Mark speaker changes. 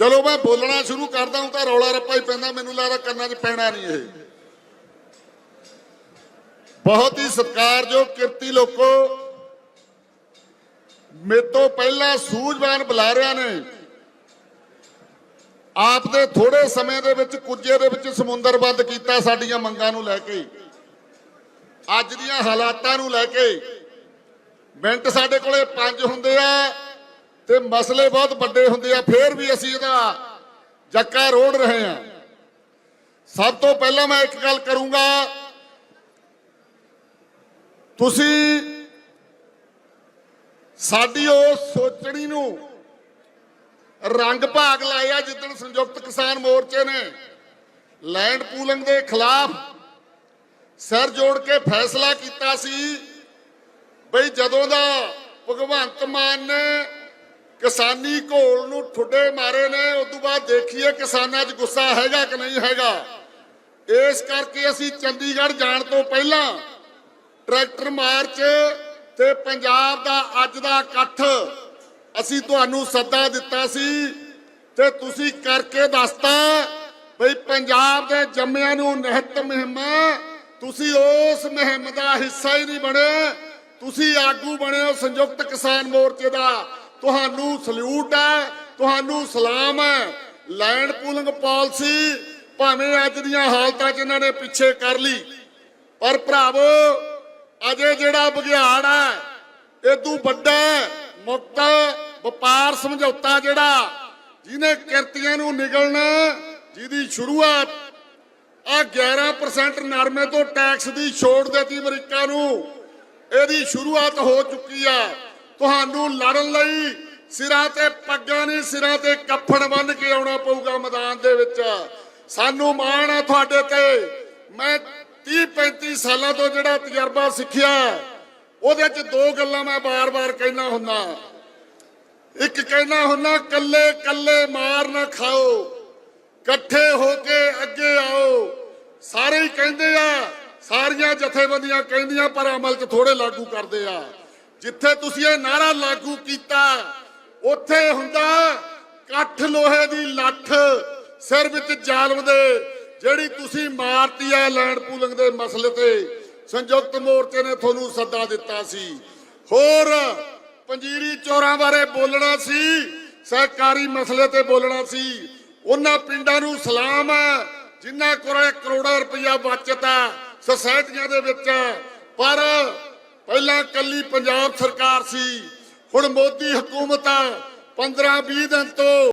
Speaker 1: ਚਲੋ ਮੈਂ ਬੋਲਣਾ ਸ਼ੁਰੂ ਕਰਦਾ ਹਾਂ, ਤਾਂ ਰੌਲਾ ਰੱਪਾ ਹੀ ਪੈਂਦਾ, ਮੈਨੂੰ ਲੱਗਦਾ ਕੰਨਾਂ 'ਚ ਪੈਣਾ ਨਹੀਂ ਇਹ। ਬਹੁਤ ਹੀ ਸਤਿਕਾਰਯੋਗ ਕਿਰਤੀ ਲੋਕੋ, ਮੇਰੇ ਤੋਂ ਪਹਿਲਾਂ ਸੂਝਵਾਨ ਬੁਲਾਰਿਆਂ ਨੇ ਆਪ ਦੇ ਥੋੜੇ ਸਮੇਂ ਦੇ ਵਿੱਚ ਕੁੱਜੇ ਦੇ ਵਿੱਚ ਸਮੁੰਦਰ ਬੰਦ ਕੀਤਾ ਸਾਡੀਆਂ ਮੰਗਾਂ ਨੂੰ ਲੈ ਕੇ। ਅੱਜ ਦੀਆਂ ਹਾਲਾਤਾਂ ਨੂੰ ਲੈ ਕੇ ਮਿੰਟ ਸਾਡੇ ਕੋਲੇ ਪੰਜ ਹੁੰਦੇ ਆ। ਤੇ ਮਸਲੇ ਬਹੁਤ ਵੱਡੇ ਹੁੰਦੇ ਆ, ਫੇਰ ਵੀ ਅਸੀਂ ਇਹਦਾ ਜੱਕਾ ਰੋੜ ਰਹੇ ਆ। ਸਭ ਤੋਂ ਪਹਿਲਾਂ ਮੈਂ ਇੱਕ ਗੱਲ ਕਰੂੰਗਾ, ਤੁਸੀਂ ਸਾਡੀ ਉਹ ਸੋਚਣੀ ਨੂੰ ਰੰਗ ਭਾਗ ਲਾਇਆ ਜਿੱਦਣ ਸੰਯੁਕਤ ਕਿਸਾਨ ਮੋਰਚੇ ਨੇ, ਲੈਂਡ ਪੂਲਿੰਗ ਦੇ ਖਿਲਾਫ ਸਿਰ ਜੋੜ ਕੇ ਫੈਸਲਾ ਕੀਤਾ ਸੀ, ਬਈ ਜਦੋਂ ਦਾ ਭਗਵੰਤ ਮਾਨ ਨੇ ਕਿਸਾਨੀ ਘੋਲ ਨੂੰ ਠੁੱਡੇ ਮਾਰੇ ਨੇ, ਉਸ ਤੋਂ ਬਾਅਦ ਦੇਖੀਏ ਕਿਸਾਨਾਂ 'ਚ ਗੁੱਸਾ ਹੈਗਾ ਕਿ ਨਹੀਂ ਹੈਗਾ। ਇਸ ਕਰਕੇ ਅਸੀਂ ਚੰਡੀਗੜ੍ਹ ਜਾਣ ਤੋਂ ਪਹਿਲਾਂ ਟਰੈਕਟਰ ਮਾਰਚ ਤੇ ਪੰਜਾਬ ਦਾ ਅੱਜ ਦਾ ਇਕੱਠ ਅਸੀਂ ਤੁਹਾਨੂੰ ਸੱਦਾ ਦਿੱਤਾ ਸੀ ਤੇ ਤੁਸੀਂ ਕਰਕੇ ਦੱਸਤਾ ਬਈ ਪੰਜਾਬ ਦੇ ਜੰਮਿਆਂ ਨੂੰ ਨਿਹਤ ਮੁਹਿੰਮ ਤੁਸੀਂ ਉਸ ਮੁਹਿੰਮ ਦਾ ਹਿੱਸਾ ਹੀ ਨਹੀਂ ਬਣੇ, ਤੁਸੀਂ ਆਗੂ ਬਣੇ ਹੋ ਸੰਯੁਕਤ ਕਿਸਾਨ ਮੋਰਚੇ ਦਾ। ਤੁਹਾਨੂੰ ਸਲੂਟ ਹੈ, ਤੁਹਾਨੂੰ ਸਲਾਮ ਹੈ। ਲੈਂਡ ਪੂਲਿੰਗ ਪਾਲਿਸੀ ਭਾਵੇਂ ਅੱਜ ਦੀਆਂ ਹਾਲਤਾਂ 'ਚ ਇਹਨਾਂ ਨੇ ਪਿੱਛੇ ਕਰ ਲਈ। ਪਰ ਭਰਾਵੋ, ਅਜੇ ਜਿਹੜਾ ਬੁਗਿਆੜ ਹੈ, ਇਹ ਵੱਡਾ ਮੁਕਤ ਵਪਾਰ ਸਮਝੌਤਾ ਜਿਹੜਾ, ਜਿਹਨੇ ਕਿਰਤੀਆਂ ਨੂੰ ਨਿਗਲਣਾ, ਜਿਹਦੀ ਸ਼ੁਰੂਆਤ ਆ 11% ਨਰਮੇ ਤੋਂ ਟੈਕਸ ਦੀ ਛੋੜ ਦਿੱਤੀ ਅਮਰੀਕਾ ਨੂੰ, ਇਹਦੀ ਸ਼ੁਰੂਆਤ ਹੋ ਚੁੱਕੀ ਆ। ਤੁਹਾਨੂੰ ਲੜਨ ਲਈ ਸਿਰਾਂ ਤੇ ਪੱਗਾਂ ਨਹੀਂ, ਸਿਰਾਂ ਤੇ ਕੱਫਣ ਬੰਨ ਕੇ ਆਉਣਾ ਪਊਗਾ ਮੈਦਾਨ ਦੇ ਵਿੱਚ। ਸਾਨੂੰ ਮਾਣ ਆ ਤੁਹਾਡੇ ਤੇ। ਮੈਂ 30 35 ਸਾਲਾਂ ਤੋਂ ਜਿਹੜਾ ਤਜਰਬਾ ਸਿੱਖਿਆ, ਉਹਦੇ ਚ ਦੋ ਗੱਲਾਂ ਮੈਂ ਬਾਰ-ਬਾਰ ਕਹਿਣਾ ਹੁੰਦਾ ਇੱਕ ਕਹਿਣਾ ਹੁੰਦਾ ਕੱਲੇ ਕੱਲੇ ਮਾਰ ਨਾ ਖਾਓ, ਇਕੱਠੇ ਹੋ ਕੇ ਅੱਗੇ ਆਓ। ਸਾਰੇ ਹੀ ਕਹਿੰਦੇ ਆ, ਸਾਰੀਆਂ ਜਥੇਬੰਦੀਆਂ ਕਹਿੰਦੀਆਂ, ਪਰ ਅਮਲ 'ਚ ਥੋੜੇ ਲਾਗੂ ਕਰਦੇ ਆ। ਜਿੱਥੇ ਤੁਸੀਂ ਇਹ ਨਾਰਾ ਲਾਗੂ ਕੀਤਾ, ਉੱਥੇ ਹੁੰਦਾ ਕੱਠ ਲੋਹੇ ਦੀ ਲੱਠ ਸਿਰ ਵਿੱਚ ਜ਼ਾਲਮ ਦੇ, ਜਿਹੜੀ ਤੁਸੀਂ ਮਾਰਤੀ ਆ ਲੈਂਡ ਪੂਲਿੰਗ ਦੇ ਮਸਲੇ ਤੇ, ਸੰਯੁਕਤ ਮੋਰਚੇ ਨੇ ਤੁਹਾਨੂੰ ਸੱਦਾ ਦਿੱਤਾ ਸੀ। ਹੋਰ ਪੰਜੀਰੀ ਚੋਰਾਂ ਬਾਰੇ ਬੋਲਣਾ ਸੀ, ਸਹਿਕਾਰੀ ਮਸਲੇ ਤੇ ਬੋਲਣਾ ਸੀ। ਉਹਨਾਂ ਪਿੰਡਾਂ ਨੂੰ ਸਲਾਮ ਹੈ ਜਿਨ੍ਹਾਂ ਕੋਲ ਕਰੋੜਾਂ ਰੁਪਇਆ ਬਚਤ ਹੈ, ਸੁਸਾਇਟੀਆਂ ਦੇ ਵਿੱਚ। ਪਰ ਪਹਿਲਾਂ ਕੱਲੀ ਪੰਜਾਬ ਸਰਕਾਰ ਸੀ ਹੁਣ ਮੋਦੀ ਹਕੂਮਤਾਂ 15 20 ਦਿਨ ਤੋਂ